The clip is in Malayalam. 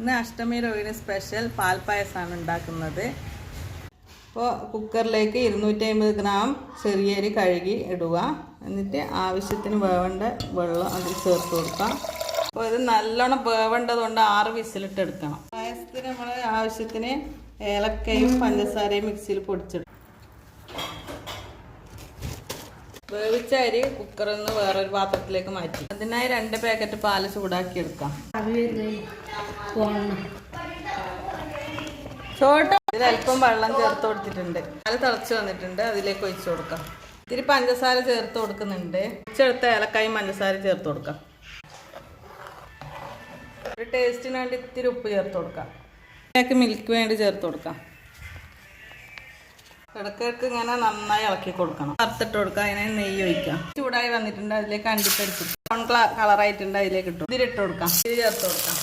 ഇന്ന് അഷ്ടമി രോഹിണി സ്പെഷ്യൽ പാൽപ്പായസമാണ് ഉണ്ടാക്കുന്നത്. ഇപ്പോൾ കുക്കറിലേക്ക് ഇരുന്നൂറ്റി അമ്പത് ഗ്രാം ചെറിയരി കഴുകി ഇടുക. എന്നിട്ട് ആവശ്യത്തിന് വേവേണ്ട വെള്ളം അതിൽ ചേർത്ത് കൊടുക്കുക. അപ്പോൾ ഇത് നല്ലോണം വേവേണ്ടത് കൊണ്ട് ആറ് വിസിലിട്ട് എടുക്കണം പായസത്തിന് നമ്മൾ ആവശ്യത്തിന് ഏലക്കയും പഞ്ചസാരയും മിക്സിയിൽ പൊടിച്ചെടുക്കും വേവിച്ച അരി കുക്കറിൽ നിന്ന് വേറൊരു പാത്രത്തിലേക്ക് മാറ്റി. അതിനായി രണ്ട് പാക്കറ്റ് പാൽ ചൂടാക്കി എടുക്കാം. ഇതിൽ അല്പം വെള്ളം ചേർത്ത് കൊടുത്തിട്ടുണ്ട്. പാൽ തിളച്ച് വന്നിട്ടുണ്ട് അതിലേക്ക് ഒഴിച്ചു കൊടുക്കാം. ഇത്തിരി പഞ്ചസാര ചേർത്ത് കൊടുക്കുന്നുണ്ട്. ഒഴിച്ചെടുത്ത ഏലക്കായും പഞ്ചസാര ചേർത്ത് കൊടുക്കാം. ഒരു ടേസ്റ്റിന് വേണ്ടി ഇത്തിരി ഉപ്പ് ചേർത്ത് കൊടുക്കാം. ഇതിലേക്ക് മിൽക്ക് വേണ്ടി ചേർത്ത് കൊടുക്കാം. ഇടക്കിടക്ക് ഇങ്ങനെ നന്നായി ഇളക്കി കൊടുക്കണം. വറുത്തിട്ട് കൊടുക്കാം അതിനെ നെയ്യ് ഒഴിക്കാം ചൂടായി വന്നിട്ടുണ്ട് അതിലേക്ക് അണ്ടിപ്പരിപ്പ് ബ്രൗൺ കളറായിട്ടുണ്ട് അതിലേക്ക് ഇട്ടു ഇതിലിട്ട് കൊടുക്കാം. ഇത് ചേർത്ത് കൊടുക്കാം.